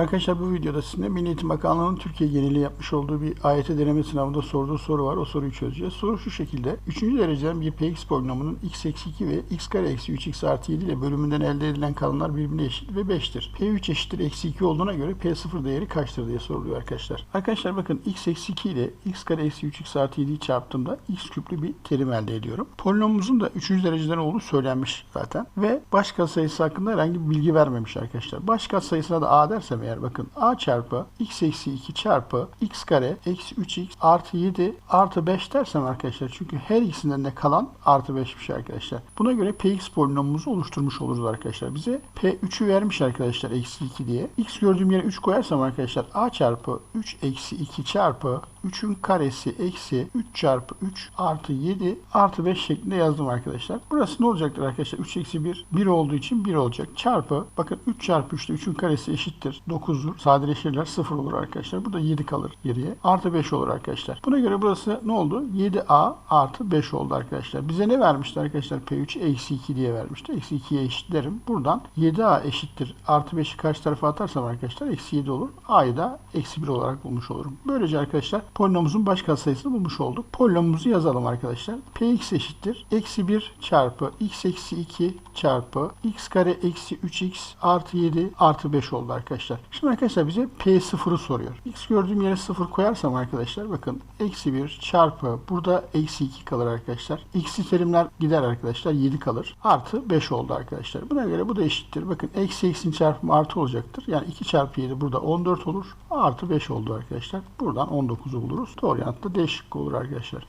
Arkadaşlar bu videoda sizinle Milli Eğitim Bakanlığı'nın Türkiye geneli yapmış olduğu bir AYT deneme sınavında sorduğu soru var. O soruyu çözeceğiz. Soru şu şekilde. 3. dereceden bir px polinomunun x eksi 2 ve x kare eksi 3x artı 7 ile bölümünden elde edilen kalanlar birbirine eşit ve 5'tir. P3 eşittir eksi 2 olduğuna göre P0 değeri kaçtır diye soruluyor arkadaşlar. Arkadaşlar bakın x eksi 2 ile x kare eksi 3x artı 7'yi çarptığımda x küplü bir terim elde ediyorum. Polinomumuzun da 3. dereceden olduğu söylenmiş zaten. Ve baş katsayısı hakkında herhangi bir bilgi vermemiş arkadaşlar. Baş katsayısına da a dersem eğer bakın a çarpı x eksi 2 çarpı x kare eksi 3x artı 7 artı 5 dersem arkadaşlar. Çünkü her ikisinden de kalan artı 5'miş arkadaşlar. Buna göre px polinomumuzu oluşturmuş oluruz arkadaşlar. Bize p3'ü vermiş arkadaşlar eksi 2 diye. x gördüğüm yere 3 koyarsam arkadaşlar a çarpı 3 eksi 2 çarpı 3'ün karesi eksi 3 çarpı 3 artı 7 artı 5 şeklinde yazdım arkadaşlar. Burası ne olacaktır arkadaşlar? 3 eksi 1 1 olduğu için 1 olacak. Çarpı bakın 3 çarpı 3'te 3'ün karesi eşittir 9'dur. Sadeleşirler 0 olur arkadaşlar. Burada 7 kalır geriye. Artı 5 olur arkadaşlar. Buna göre burası ne oldu? 7a artı 5 oldu arkadaşlar. Bize ne vermişti arkadaşlar? P3 eksi 2 diye vermişti. Eksi 2'ye eşitlerim. Buradan 7a eşittir. Artı 5'i karşı tarafa atarsam arkadaşlar eksi 7 olur. A'yı da eksi 1 olarak bulmuş olurum. Böylece arkadaşlar polinomumuzun baş katsayısını bulmuş olduk. Polinomumuzu yazalım arkadaşlar. Px eşittir. Eksi 1 çarpı x eksi 2 çarpı x kare eksi 3x artı 7 artı 5 oldu arkadaşlar. Şimdi arkadaşlar bize P0'ı soruyor. X gördüğüm yere 0 koyarsam arkadaşlar bakın eksi 1 çarpı burada eksi 2 kalır arkadaşlar. X'li terimler gider arkadaşlar 7 kalır. Artı 5 oldu arkadaşlar. Buna göre bu da eşittir. Bakın eksi eksinin çarpımı artı olacaktır. Yani 2 çarpı 7 burada 14 olur. Artı 5 oldu arkadaşlar. Buradan 19'u buluruz. Doğru yanıt da D şıkkı olur arkadaşlar.